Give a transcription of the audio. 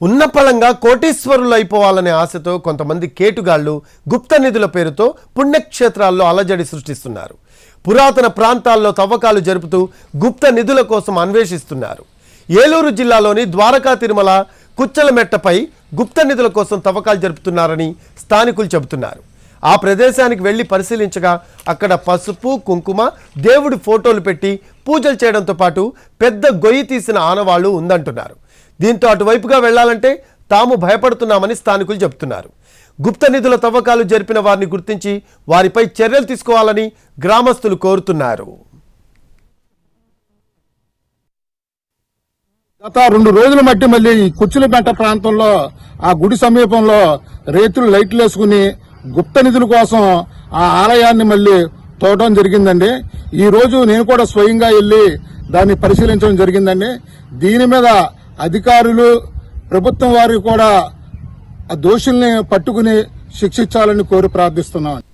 ఉన్నపళంగా కోటీశ్వరులు అయిపోవాలనే ఆశతో కొంతమంది కేటుగాళ్ళు గుప్త నిధుల పేరుతో పుణ్యక్షేత్రాల్లో అలజడి సృష్టిస్తున్నారు. పురాతన ప్రాంతాల్లో తవ్వకాలు జరుపుతూ గుప్త నిధుల కోసం అన్వేషిస్తున్నారు. ఏలూరు జిల్లాలోని ద్వారకా తిరుమల కుచ్చలమెట్టపై గుప్త నిధుల కోసం తవ్వకాలు జరుపుతున్నారని స్థానికులు చెబుతున్నారు. ఆ ప్రదేశానికి వెళ్ళి పరిశీలించగా అక్కడ పసుపు కుంకుమ దేవుడి ఫోటోలు పెట్టి పూజలు చేయడంతో పాటు పెద్ద గొయ్యి తీసిన ఆనవాళ్ళు ఉందంటున్నారు. దీంతో అటువైపుగా వెళ్ళాలంటే తాము భయపడుతున్నామని స్థానికులు చెబుతున్నారు. గుప్త నిధుల తవ్వకాలు జరిపిన వారిని గుర్తించి వారిపై చర్యలు తీసుకోవాలని గ్రామస్తులు కోరుతున్నారు. గత రెండు రోజుల మట్టి మళ్ళీ ఈ కుచ్చులపేట ప్రాంతంలో ఆ గుడి సమీపంలో రైతులు లైట్లు వేసుకుని గుప్త నిధుల కోసం ఆ ఆలయాన్ని మళ్ళీ తోవడం జరిగిందండి. ఈ రోజు నేను కూడా స్వయంగా వెళ్ళి దాన్ని పరిశీలించడం జరిగిందండి. దీని మీద అధికారులు ప్రభుత్వం వారు కూడా ఆ దోషుల్ని పట్టుకుని శిక్షించాలని కోరి ప్రార్థిస్తున్నాను